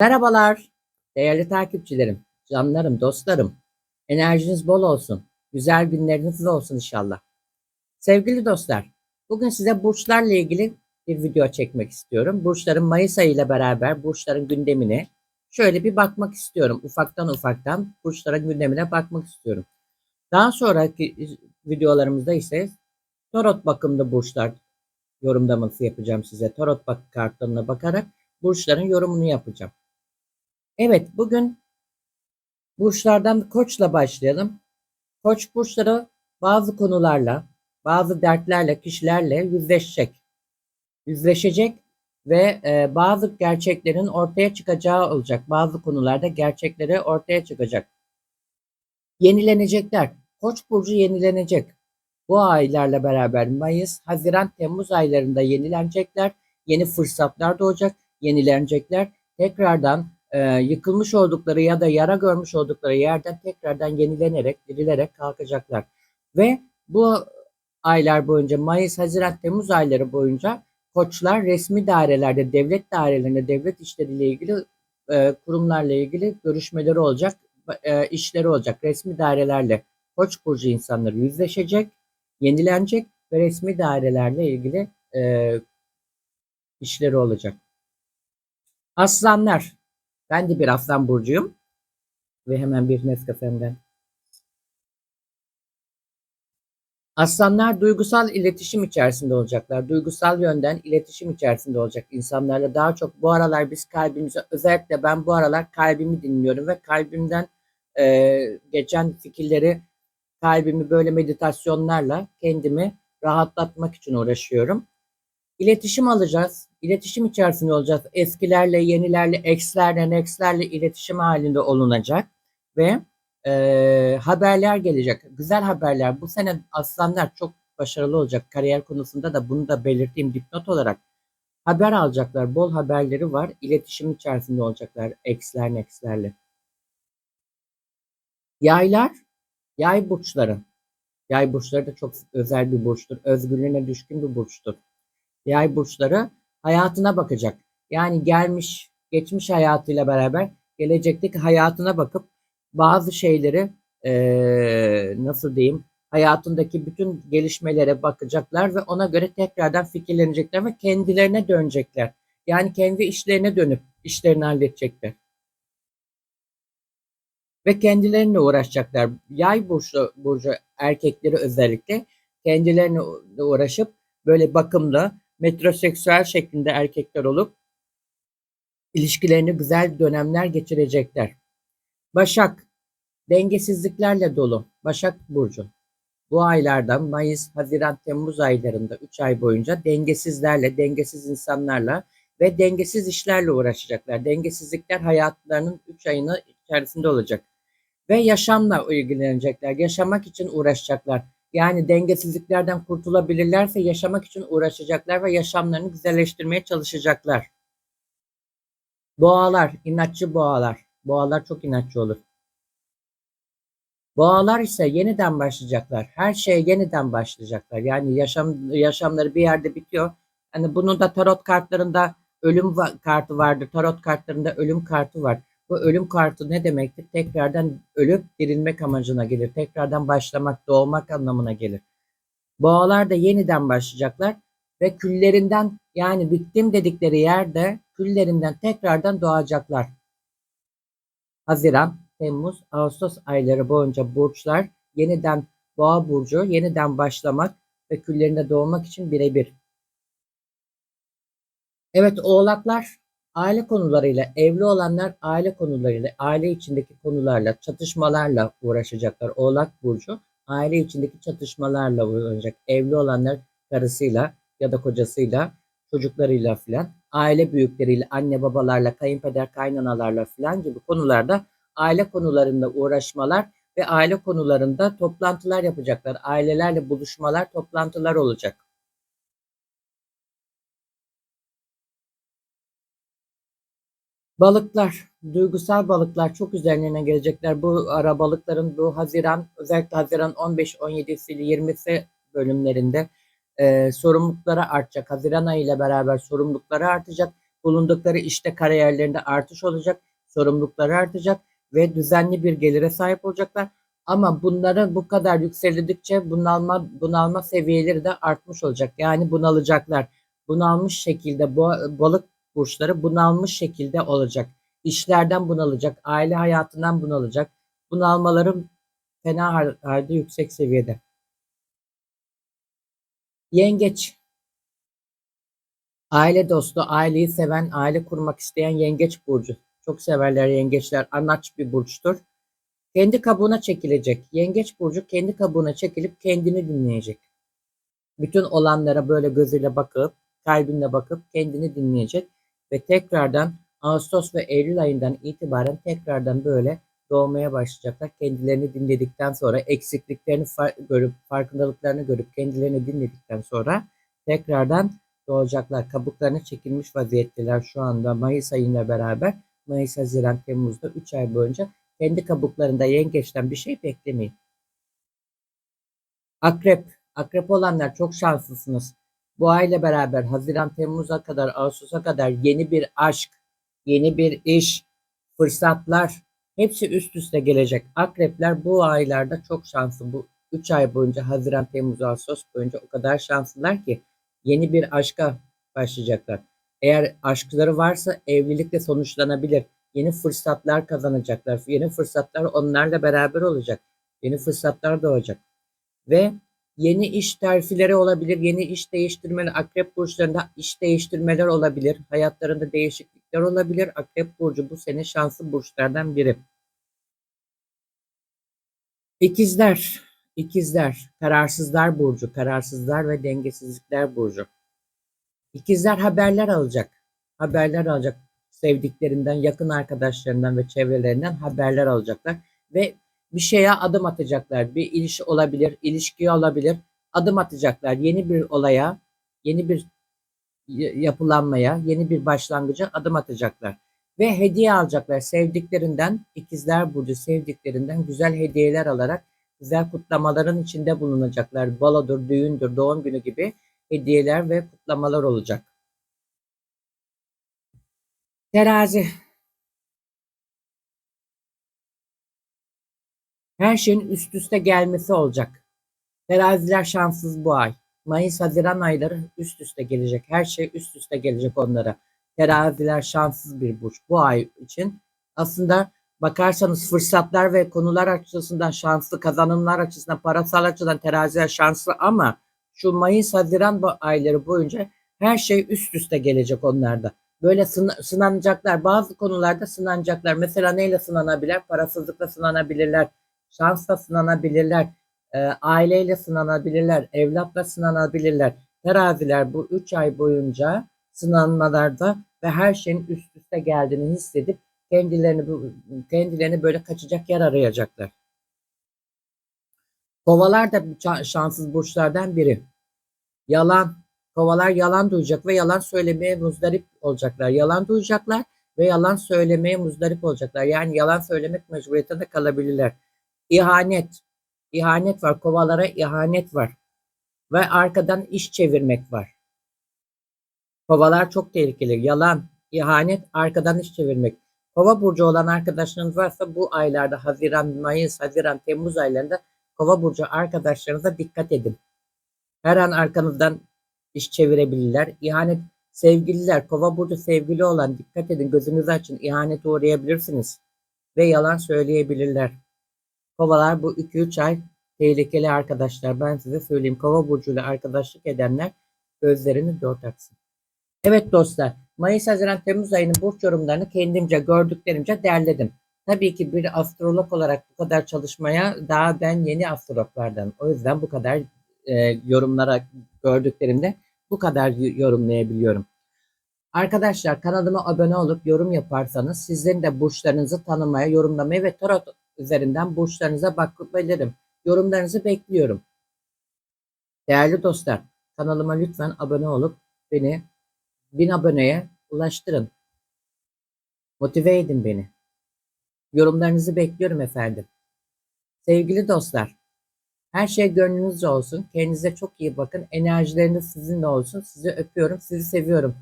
Merhabalar, değerli takipçilerim, canlarım, dostlarım. Enerjiniz bol olsun. Güzel günleriniz olsun inşallah. Sevgili dostlar, bugün size burçlarla ilgili bir video çekmek istiyorum. Burçların Mayıs ayı ile beraber burçların gündemine şöyle bir bakmak istiyorum. Ufaktan ufaktan burçların gündemine bakmak istiyorum. Daha sonraki videolarımızda ise tarot bakımlı burçlar yorumlaması yapacağım size. Tarot bak kartlarına bakarak burçların yorumunu yapacağım. Evet, bugün burçlardan Koç'la başlayalım. Koç burçları bazı konularla, bazı dertlerle, kişilerle yüzleşecek. Yüzleşecek ve e, bazı gerçeklerin ortaya çıkacağı olacak. Bazı konularda gerçekleri ortaya çıkacak. Yenilenecekler. Koç burcu yenilenecek. Bu aylarla beraber Mayıs, Haziran, Temmuz aylarında yenilenecekler. Yeni fırsatlar doğacak, yenilenecekler. Tekrardan e, yıkılmış oldukları ya da yara görmüş oldukları yerden tekrardan yenilenerek, dirilerek kalkacaklar. Ve bu aylar boyunca Mayıs, Haziran, Temmuz ayları boyunca koçlar resmi dairelerde, devlet dairelerinde, devlet işleriyle ilgili e, kurumlarla ilgili görüşmeleri olacak, e, işleri olacak. Resmi dairelerle Koç burcu insanları yüzleşecek, yenilenecek ve resmi dairelerle ilgili e, işleri olacak. Aslanlar ben de bir aslan burcuyum. Ve hemen bir Nescafe'mden. Aslanlar duygusal iletişim içerisinde olacaklar. Duygusal yönden iletişim içerisinde olacak insanlarla. Daha çok bu aralar biz kalbimize özellikle ben bu aralar kalbimi dinliyorum ve kalbimden e, geçen fikirleri kalbimi böyle meditasyonlarla kendimi rahatlatmak için uğraşıyorum. İletişim alacağız. İletişim içerisinde olacağız. Eskilerle, yenilerle, ekslerle, nexlerle iletişim halinde olunacak. Ve e, haberler gelecek. Güzel haberler. Bu sene aslanlar çok başarılı olacak. Kariyer konusunda da bunu da belirttiğim dipnot olarak haber alacaklar. Bol haberleri var. İletişim içerisinde olacaklar. Eksler, nexlerle. Yaylar, yay burçları. Yay burçları da çok özel bir burçtur. Özgürlüğüne düşkün bir burçtur yay burçları hayatına bakacak. Yani gelmiş, geçmiş hayatıyla beraber gelecekteki hayatına bakıp bazı şeyleri ee, nasıl diyeyim hayatındaki bütün gelişmelere bakacaklar ve ona göre tekrardan fikirlenecekler ve kendilerine dönecekler. Yani kendi işlerine dönüp işlerini halledecekler. Ve kendilerine uğraşacaklar. Yay burcu, burcu erkekleri özellikle kendilerine uğraşıp böyle bakımlı, metroseksüel şeklinde erkekler olup ilişkilerini güzel dönemler geçirecekler. Başak, dengesizliklerle dolu. Başak Burcu. Bu aylarda Mayıs, Haziran, Temmuz aylarında 3 ay boyunca dengesizlerle, dengesiz insanlarla ve dengesiz işlerle uğraşacaklar. Dengesizlikler hayatlarının 3 ayını içerisinde olacak. Ve yaşamla ilgilenecekler. Yaşamak için uğraşacaklar. Yani dengesizliklerden kurtulabilirlerse yaşamak için uğraşacaklar ve yaşamlarını güzelleştirmeye çalışacaklar. Boğalar, inatçı boğalar. Boğalar çok inatçı olur. Boğalar ise yeniden başlayacaklar. Her şeye yeniden başlayacaklar. Yani yaşam yaşamları bir yerde bitiyor. Hani bunun da tarot kartlarında ölüm kartı vardır. Tarot kartlarında ölüm kartı var. Bu ölüm kartı ne demektir? Tekrardan ölüp dirilmek amacına gelir. Tekrardan başlamak, doğmak anlamına gelir. Boğalar da yeniden başlayacaklar ve küllerinden yani bittim dedikleri yerde küllerinden tekrardan doğacaklar. Haziran, Temmuz, Ağustos ayları boyunca burçlar yeniden boğa burcu yeniden başlamak ve küllerinde doğmak için birebir. Evet oğlaklar Aile konularıyla, evli olanlar aile konularıyla, aile içindeki konularla, çatışmalarla uğraşacaklar. Oğlak Burcu aile içindeki çatışmalarla uğraşacak. Evli olanlar karısıyla ya da kocasıyla, çocuklarıyla filan, aile büyükleriyle, anne babalarla, kayınpeder kaynanalarla filan gibi konularda aile konularında uğraşmalar ve aile konularında toplantılar yapacaklar. Ailelerle buluşmalar, toplantılar olacak. Balıklar, duygusal balıklar çok üzerine gelecekler. Bu ara balıkların bu Haziran, özellikle Haziran 15-17'si 20'si bölümlerinde e, sorumlulukları artacak. Haziran ayı ile beraber sorumlulukları artacak Bulundukları işte kariyerlerinde artış olacak, sorumlulukları artacak ve düzenli bir gelire sahip olacaklar. Ama bunların bu kadar yükseldikçe bunalma bunalma seviyeleri de artmış olacak. Yani bunalacaklar. Bunalmış şekilde bu balık burçları bunalmış şekilde olacak. İşlerden bunalacak, aile hayatından bunalacak. Bunalmaların fena hal- halde yüksek seviyede. Yengeç. Aile dostu, aileyi seven, aile kurmak isteyen yengeç burcu. Çok severler yengeçler. Anaç bir burçtur. Kendi kabuğuna çekilecek. Yengeç burcu kendi kabuğuna çekilip kendini dinleyecek. Bütün olanlara böyle gözüyle bakıp, kalbinle bakıp kendini dinleyecek ve tekrardan Ağustos ve Eylül ayından itibaren tekrardan böyle doğmaya başlayacaklar. Kendilerini dinledikten sonra eksikliklerini far- görüp farkındalıklarını görüp kendilerini dinledikten sonra tekrardan doğacaklar. Kabuklarına çekilmiş vaziyetteler şu anda Mayıs ayıyla beraber. Mayıs, Haziran, Temmuz'da 3 ay boyunca kendi kabuklarında yengeçten bir şey beklemeyin. Akrep. Akrep olanlar çok şanslısınız. Bu ayla beraber Haziran, Temmuz'a kadar, Ağustos'a kadar yeni bir aşk, yeni bir iş, fırsatlar hepsi üst üste gelecek. Akrepler bu aylarda çok şanslı. Bu 3 ay boyunca Haziran, Temmuz, Ağustos boyunca o kadar şanslılar ki yeni bir aşka başlayacaklar. Eğer aşkları varsa evlilikle sonuçlanabilir. Yeni fırsatlar kazanacaklar. Yeni fırsatlar onlarla beraber olacak. Yeni fırsatlar doğacak. Ve yeni iş terfileri olabilir. Yeni iş değiştirmeler. Akrep burçlarında iş değiştirmeler olabilir. Hayatlarında değişiklikler olabilir. Akrep burcu bu sene şanslı burçlardan biri. İkizler. İkizler. Kararsızlar burcu. Kararsızlar ve dengesizlikler burcu. İkizler haberler alacak. Haberler alacak. Sevdiklerinden, yakın arkadaşlarından ve çevrelerinden haberler alacaklar. Ve bir şeye adım atacaklar. Bir ilişki olabilir, ilişki olabilir. Adım atacaklar. Yeni bir olaya, yeni bir yapılanmaya, yeni bir başlangıca adım atacaklar. Ve hediye alacaklar sevdiklerinden, ikizler burcu sevdiklerinden güzel hediyeler alarak güzel kutlamaların içinde bulunacaklar. Balodur, düğündür, doğum günü gibi hediyeler ve kutlamalar olacak. Terazi. Her şeyin üst üste gelmesi olacak. Teraziler şanssız bu ay. Mayıs, Haziran ayları üst üste gelecek. Her şey üst üste gelecek onlara. Teraziler şanssız bir burç bu ay için. Aslında bakarsanız fırsatlar ve konular açısından şanslı, kazanımlar açısından, parasal açıdan teraziler şanslı ama şu Mayıs, Haziran ayları boyunca her şey üst üste gelecek onlarda. Böyle sın- sınanacaklar. Bazı konularda sınanacaklar. Mesela neyle sınanabilirler? Parasızlıkla sınanabilirler. Şansla sınanabilirler. e, aileyle sınanabilirler. Evlatla sınanabilirler. Teraziler bu 3 ay boyunca sınanmalarda ve her şeyin üst üste geldiğini hissedip kendilerini kendilerini böyle kaçacak yer arayacaklar. Kovalar da şanssız burçlardan biri. Yalan. Kovalar yalan duyacak ve yalan söylemeye muzdarip olacaklar. Yalan duyacaklar ve yalan söylemeye muzdarip olacaklar. Yani yalan söylemek mecburiyetinde kalabilirler. İhanet. İhanet var. Kovalara ihanet var. Ve arkadan iş çevirmek var. Kovalar çok tehlikeli. Yalan, ihanet, arkadan iş çevirmek. Kova burcu olan arkadaşlarınız varsa bu aylarda Haziran, Mayıs, Haziran, Temmuz aylarında Kova burcu arkadaşlarınıza dikkat edin. Her an arkanızdan iş çevirebilirler. İhanet sevgililer, Kova burcu sevgili olan dikkat edin gözünüzü açın. İhanete uğrayabilirsiniz ve yalan söyleyebilirler. Kovalar bu 2-3 ay tehlikeli arkadaşlar. Ben size söyleyeyim. Kova burcuyla arkadaşlık edenler gözlerini dört açsın. Evet dostlar, Mayıs, Haziran, Temmuz ayının burç yorumlarını kendimce, gördüklerimce derledim. Tabii ki bir astrolog olarak bu kadar çalışmaya daha ben yeni astrologlardan. O yüzden bu kadar e, yorumlara gördüklerimde bu kadar yorumlayabiliyorum. Arkadaşlar kanalıma abone olup yorum yaparsanız sizlerin de burçlarınızı tanımaya, yorumlamaya ve tarot üzerinden burçlarınıza bakabilirim. Yorumlarınızı bekliyorum. Değerli dostlar, kanalıma lütfen abone olup beni 1000 aboneye ulaştırın. Motive edin beni. Yorumlarınızı bekliyorum efendim. Sevgili dostlar, her şey gönlünüzce olsun. Kendinize çok iyi bakın. Enerjileriniz sizinle olsun. Sizi öpüyorum, sizi seviyorum.